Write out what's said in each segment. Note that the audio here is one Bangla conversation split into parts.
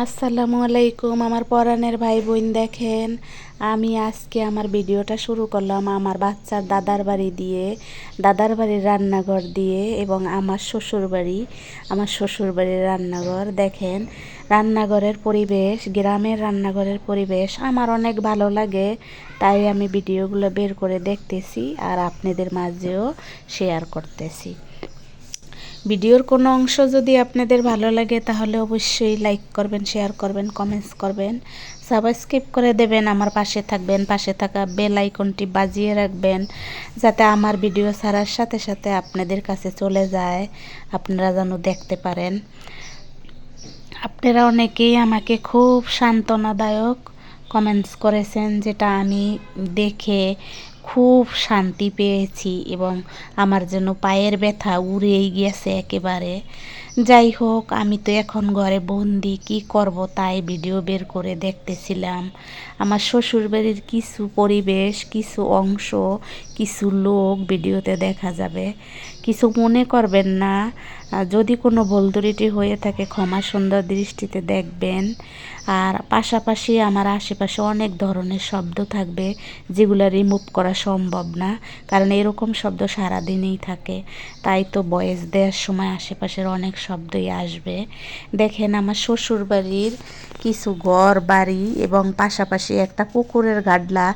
আসসালামু আলাইকুম, আমার পরাণের ভাই বোন দেখেন। আমি আজকে আমার ভিডিওটা শুরু করলাম আমার বাচ্চার দাদার বাড়ি দিয়ে, দাদার বাড়ির রান্নাঘর দিয়ে এবং আমার শ্বশুর বাড়ি, আমার শ্বশুর বাড়ির রান্নাঘর। দেখেন, রান্নাঘরের পরিবেশ, গ্রামের রান্নাঘরের পরিবেশ আমার অনেক ভালো লাগে, তাই আমি ভিডিওগুলো বের করে দেখতেছি আর আপনাদের মাঝেও শেয়ার করতেছি। ভিডিওর কোনো অংশ যদি আপনাদের ভালো লাগে, তাহলে অবশ্যই লাইক করবেন শেয়ার করবেন কমেন্টস করবেন সাবস্ক্রাইব করে দেবেন, আমার পাশে থাকবেন, পাশে থাকা বেল আইকনটি বাজিয়ে রাখবেন, যাতে আমার ভিডিও ছাড়ার সাথে সাথে আপনাদের কাছে চলে যায়, আপনারা যেন দেখতে পারেন। আপনারা অনেকেই আমাকে খুব সান্ত্বনাদায়ক কমেন্টস করেছেন, যেটা আমি দেখে খুব শান্তি পেয়েছি এবং আমার যেন পায়ের ব্যথা উড়েই গিয়েছে একেবারে। যাই হোক, আমি তো এখন ঘরে বন্দি, কি করব তাই ভিডিও বের করে দেখতেছিলাম। আমার শ্বশুরবাড়ির কিছু পরিবেশ, কিছু অংশ, কিছু লোক ভিডিওতে দেখা যাবে। কিছু মনে করবেন না যদি কোনো ভুল হয়ে থাকে, ক্ষমা সুন্দর দৃষ্টিতে দেখবেন। আর পাশাপাশি আমার আশেপাশে অনেক ধরনের শব্দ থাকবে, যেগুলো রিমুভ করা সম্ভব না, কারণ এরকম শব্দ সারাদিনেই থাকে। তাই তো বয়েস দেওয়ার সময় আশেপাশের অনেক শব্দই আসবে। দেখেন আমার শ্বশুর বাড়ির কিছু ঘর, বাড়ি এবং পাশাপাশি একটা পুকুরের গাডলা,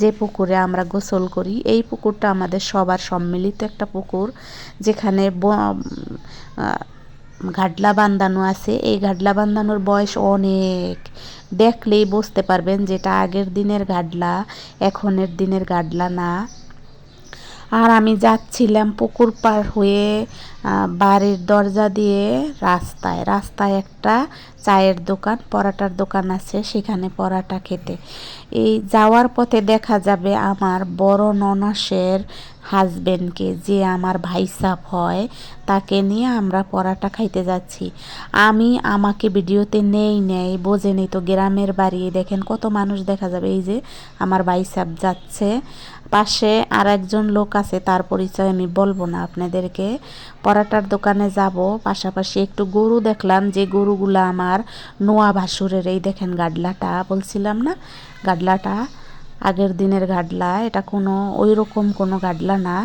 যে পুকুরে আমরা গোসল করি। এই পুকুরটা আমাদের সবার সম্মিলিত একটা পুকুর, যেখানে ঘাডলা বান্ধানো আছে। এই ঘাডলা বান্ধানোর বয়স অনেক। দেখলেই বুঝতে পারবেন যেটা আগের দিনের গাডলা, এখনের দিনের গাডলা না। আর আমি যাচ্ছিলাম পুকুর পার হয়ে বাড়ির দরজা দিয়ে রাস্তায়। রাস্তায় একটা চায়ের দোকান, পরাটার দোকান আছে সেখানে পরাটা খেতে। এই যাওয়ার পথে দেখা যাবে আমার বড় ননসের হাজবেন্ডকে যে আমার ভাইসাপ হয়, তাকে নিয়ে আমরা পরাটা খাইতে যাচ্ছি। আমি আমাকে ভিডিওতে নেই নেই, বোঝে নেই। তো গ্রামের বাড়ি, দেখেন কত মানুষ দেখা যাবে। এই যে আমার ভাইসাপ যাচ্ছে। পাশে আর একজন লোক আছে, তার পরিচয় আমি বলব না আপনাদেরকে। পরাটার দোকানে যাব, পাশাপাশি একটু গরু দেখলাম যে গরুগুলো আমার নোয়া ভাসুরের, এই দেখেন গাডলাটা, বলছিলাম না, গাডলাটা। আগের দিনের গাডলা, এটা কোনো ওই রকম কোনো গাডলা না,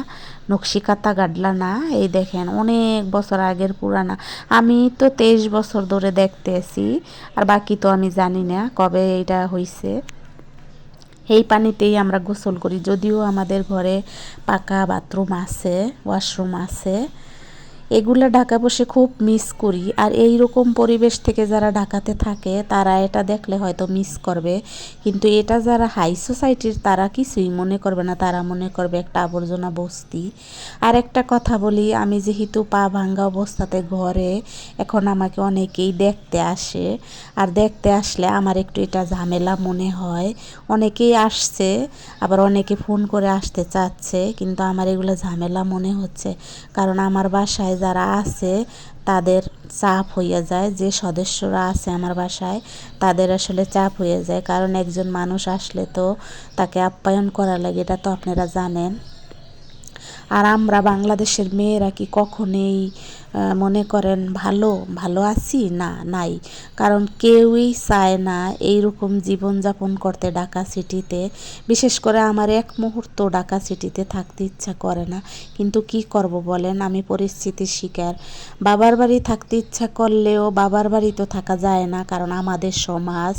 নকশিকাতা গাডলা না। এই দেখেন, অনেক বছর আগের পুরানা। আমি তো তেইশ বছর ধরে দেখতেছি আর বাকি তো আমি জানি না কবে এটা হয়েছে এই পানিতেই আমরা গোসল করি, যদিও আমাদের ঘরে পাকা বাথরুম আছে, ওয়াশরুম আছে। এগুলো ঢাকা বসে খুব মিস করি। আর এই রকম পরিবেশ থেকে যারা ঢাকাতে থাকে, তারা এটা দেখলে হয়তো মিস করবে। কিন্তু এটা যারা হাই সোসাইটির তারা কিছুই মনে করবে না। তারা মনে করবে একটা আবর্জনা বস্তি। আর একটা কথা বলি, আমি যেহেতু পা ভাঙ্গা অবস্থাতে ঘরে, এখন আমাকে অনেকেই দেখতে আসে। আর দেখতে আসলে আমার একটু এটা ঝামেলা মনে হয়। অনেকেই আসছে, আবার অনেকে ফোন করে আসতে চাচ্ছে, কিন্তু আমার এগুলো ঝামেলা মনে হচ্ছে। কারণ আমার বাসায় যারা আছে, তাদের চাপ হয়ে যায়। যে সদস্যরা আছে আমার বাসায়, তাদের আসলে চাপ হয়ে যায়। কারণ একজন মানুষ আসলে তো তাকে আপ্যায়ন করা লাগে, এটা তো আপনারা জানেন। আর আমরা বাংলাদেশের মেয়েরা কি কখনোই মনে করেন ভালো ভালো আছি? না, নাই। কারণ কেউই চায় না এইরকম জীবনযাপন করতে ঢাকা সিটিতে। বিশেষ করে আমার এক মুহূর্ত ঢাকা সিটিতে থাকতে ইচ্ছা করে না। কিন্তু কি করব বলেন? আমি পরিস্থিতির শিকার। বাবার বাড়ি থাকতে ইচ্ছা করলেও বাবার বাড়ি তো থাকা যায় না, কারণ আমাদের সমাজ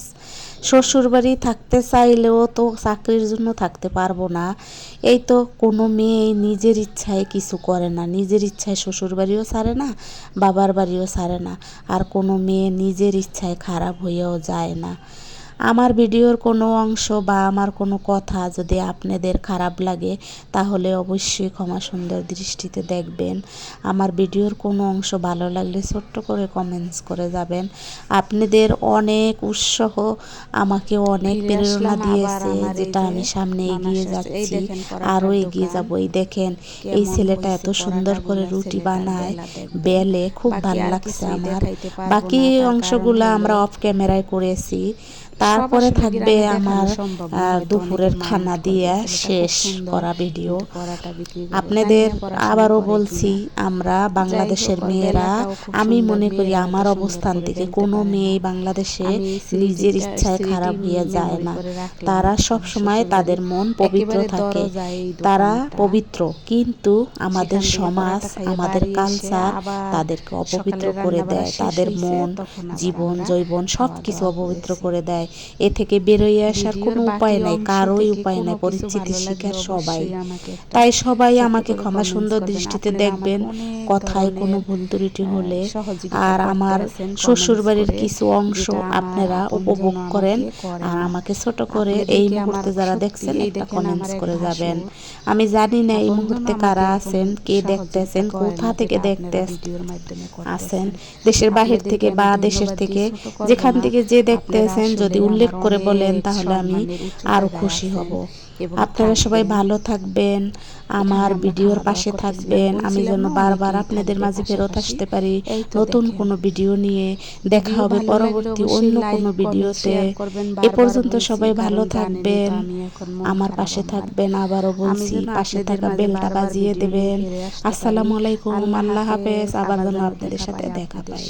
শ্বশুর বাড়ি থাকতে চাইলেও তো চাকরির জন্য থাকতে পারব না। এই তো কোনো মেয়ে নিজের ইচ্ছায় কিছু করে না। নিজের ইচ্ছায় শ্বশুর বাড়িও ছাড়ে না, বাবার বাড়িও ছাড়ে না। আর কোনো মেয়ে নিজের ইচ্ছায় খারাপ হয়েও যায় না। আমার ভিডিওর কোনো অংশ বা আমার কোনো কথা যদি আপনাদের খারাপ লাগে তাহলে অবশ্যই ক্ষমা সুন্দর দৃষ্টিতে দেখবেন। আমার ভিডিওর কোনো অংশ ভালো লাগলে ছোট্ট করে কমেন্টস করে যাবেন। আপনাদের অনেক উৎসাহ আমাকে অনেক প্রেরণা দিয়েছে যেটা আমি সামনে এগিয়ে যাচ্ছি আরও এগিয়ে যাব। এই দেখেন এই ছেলেটা এত সুন্দর করে রুটি বানায় বেলে খুব ভালো লাগছে আমার। বাকি অংশগুলো আমরা অফ ক্যামেরায় করেছি। তারপরে থাকবে আমার দুপুরের খানা দিয়ে শেষ করা ভিডিও। আপনাদের আবারও বলছি আমরা বাংলাদেশের মেয়েরা আমি মনে করি আমার অবস্থান থেকে কোনো মেয়ে বাংলাদেশে নিজের ইচ্ছায় খারাপ হয়ে যায় না। তারা সব সময় তাদের মন পবিত্র থাকে। তারা পবিত্র। কিন্তু আমাদের সমাজ আমাদের কালচার তাদেরকে অপবিত্র করে দেয় তাদের মন জীবন জৈবন সব কিছু অপবিত্র করে দেয়। এ থেকে বেরোয় আসার কোনো উপায় নাই কারোই উপায় নাই পরিচিতি শিকার সবাই। তাই সবাই আমাকে ক্ষমা সুন্দর দৃষ্টিতে দেখবেন কথায় কোনো ভুল ত্রুটি হলে আর আমার শ্বশুর বাড়ির কিছু অংশ আপনারা উপভোগ করেন আর আমাকে ছোট করে এই মুহূর্তে যারা দেখছেন একটা কমেন্টস করে যাবেন। আমি জানি না এই মুহূর্তে কারা আছেন কে দেখতেছেন কোথা থেকে দেখতেছেন আছেন। দেশের বাহির থেকে বা দেশের থেকে যেখান থেকে যে দেখতেছেন যদি আসলে উল্লেখ করে বলেন তাহলে আমি সম্মানের উঁচু আরও খুশি হব। আপনারা সবাই ভালো থাকবেন। আমার ভিডিওর পাশে থাকবেন। আমি যেন বারবার আপনাদের মাঝে ফেরত আসতে পারি। নতুন। কোনো ভিডিও নিয়ে দেখা হবে পরবর্তী অন্য কোনো ভিডিওতে। এ পর্যন্ত সবাই ভালো থাকবেন। আমার পাশে থাকবেন আবারও বলছি পাশে থাকা বেলটা বাজিয়ে দেবেন। আসসালামু আলাইকুম আল্লাহ হাফেজ। আবার যেন আপনাদের সাথে দেখা পাই।